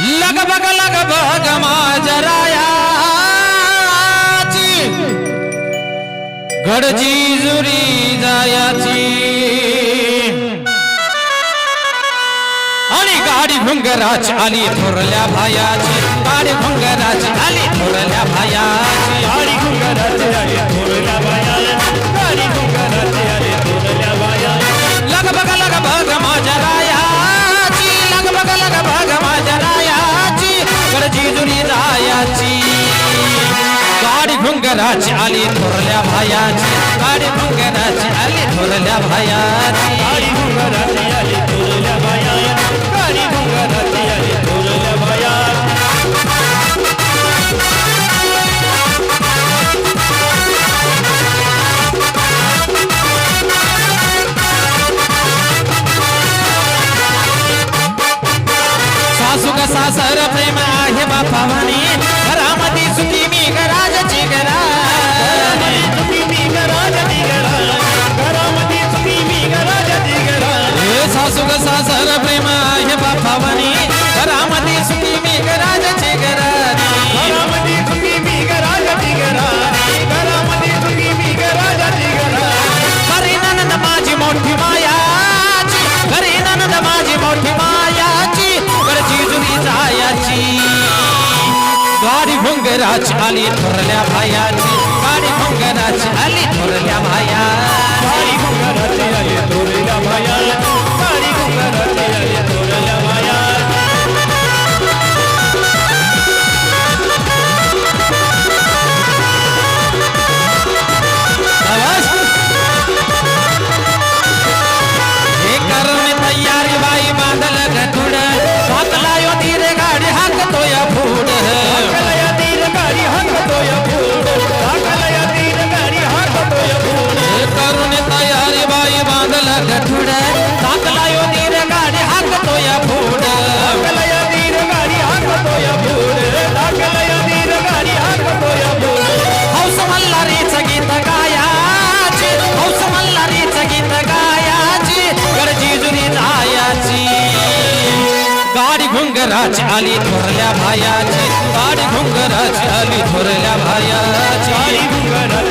लगभग बग माजरायाची गडजी जुरी जायाची। आणि गाडी भुंगराची आली थोरल्या भायाची। भुंगराची आली थोरल्या भायाची गाडी भुंगराची आली थोरल्या भायाची गाडी घुंगराचे आले थोरल्या बाया गाडी घुंगराचे आले थोरल्या बाया सासू का सासर प्रेम आहे बापावानी का सासर प्रेम आहे बापावानी घरामध्ये सुखी मी गराजाची घरानी घरामध्ये सुखी मी घराजाती घरा घरामध्ये सुखी मी घराजाती घरा घरी ननंद माझी मोठी मायाची. घरी ननंद माझी मोठी मायाची. गडची जुनी जायाची. गाडी भुंगराची आली थोरल्या भायाची. गाडी भुंगराची आली थोरल्या भायाची. गाडी घुंगराचे घुंगराची आली थोरल्या भायाची गाडी घुंगराची आली थोरल्या भायाची. गाडी घुंगराची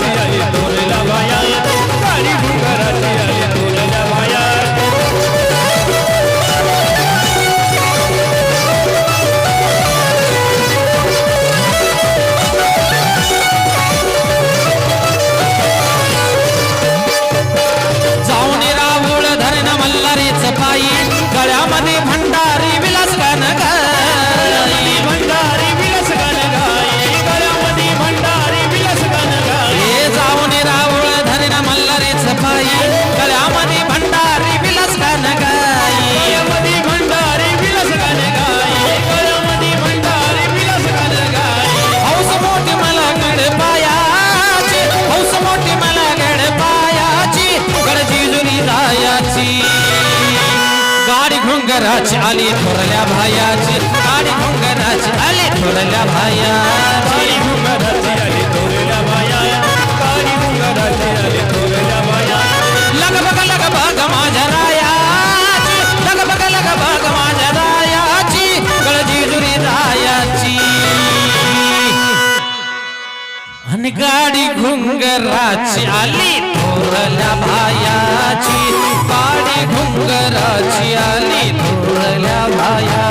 घुंगराची आली थोरल्या भायाची आली थोरल्या भायाची गाडी घुंगराची आली थोरल्या घुंगराची आली थोरल्या माझ्या रायाची माझ्या रायाची गळजी जुरी रायाची आणि गाडी घुंगराची आली थोरल्या भायाची गाडी घुंगराची आली I have.